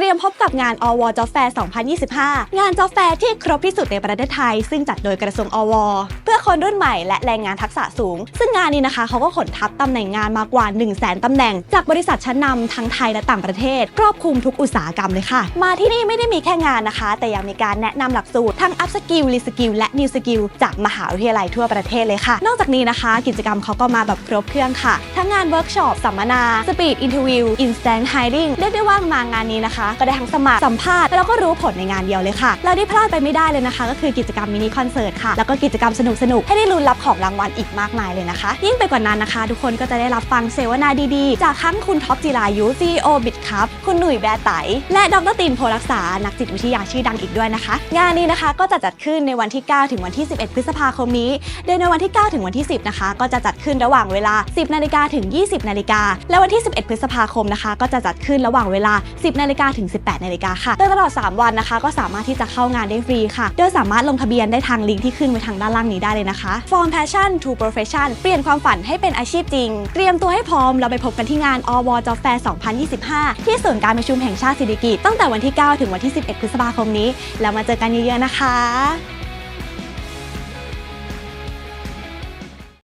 เตรียมพบกับงานอวจอแฟร์ 2025 งานจอแฟร์ที่ครบที่สุดในประเทศไทย ซึ่งจัดโดยกระทรวงอว เพื่อคนรุ่นใหม่และแรงงานทักษะสูง ซึ่งงานนี้นะคะเขาก็ขนทับตำแหน่งงานมากว่า 1 0 0 0 0แสนตำแหน่ง จากบริษัทชั้นนำทั้งไทยและต่างประเทศ ครอบคลุมทุกอุตสาหกรรมเลยค่ะ มาที่นี่ไม่ได้มีแค่งานนะคะ แต่ยังมีการแนะนำหลักสูตรทั้ง up skill re skill และ new skill จากมหาวิทยาลัยทั่วประเทศเลยค่ะ นอกจากนี้นะคะ กิจกรรมเขาก็มาแบบครบเครื่องค่ะ ทั้งงานเวิร์กช็อปสัมมนา speed interview instant hiring เรียกได้ว่ามางานนี้นะคะก็ได้ทั้งสมัครสัมภาษณ์แล้วก็รู้ผลในงานเดียวเลยค่ะแล้วที่พลาดไปไม่ได้เลยนะคะ ก็คือกิจกรรมมินิคอนเสิร์ตค่ะ แล้วก็กิจกรรมสนุกๆให้ได้ลุ้นรับของรางวัลอีกมากมายเลยนะคะ ยิ่งไปกว่านั้นนะคะ ทุกคนก็จะได้รับฟังเสวนาดีๆ จากทั้งคุณท็อปจิรายุ CEO บิดครับคุณหนุ่ยแบร์ไตและดรตินโพลักษานักจิตวิทยาชื่อดังอีกด้วยนะคะ งานนี้นะคะก็จะจัดขึ้นในวันที่ 9 ถึงวันที่ 11 พฤษภาคมนี้ โดยในวันที่ 9 ถึงวันที่ 10 นะคะ ก็จะจัดขึ้นระหว่างเวลา 10 นาฬิกาถึง 20 นาฬิกา และวันที่ 11 พฤษภาคมนะคะ ก็จะจัดขึ้นระหว่างเวลา 10 นาฬิกาถึง 18นาฬิกาค่ะโดยตลอด 3 วันนะคะ ก็สามารถที่จะเข้างานได้ฟรีค่ะ โดยสามารถลงทะเบียนได้ทางลิงก์ที่ขึ้นไว้ทางด้านล่างนี้ได้เลยนะคะ From Passion to Profession เปลี่ยนความฝันให้เป็นอาชีพจริง เตรียมตัวให้พร้อมเราไปพบกันที่งานอวจอแฟร์2025 ที่ศูนย์การประชุมแห่งชาติสิริกิติ์ตั้งแต่วันที่ 9 ถึงวันที่ 11 พฤษภาคมนี้ แล้วมาเจอกันเยอะๆนะคะ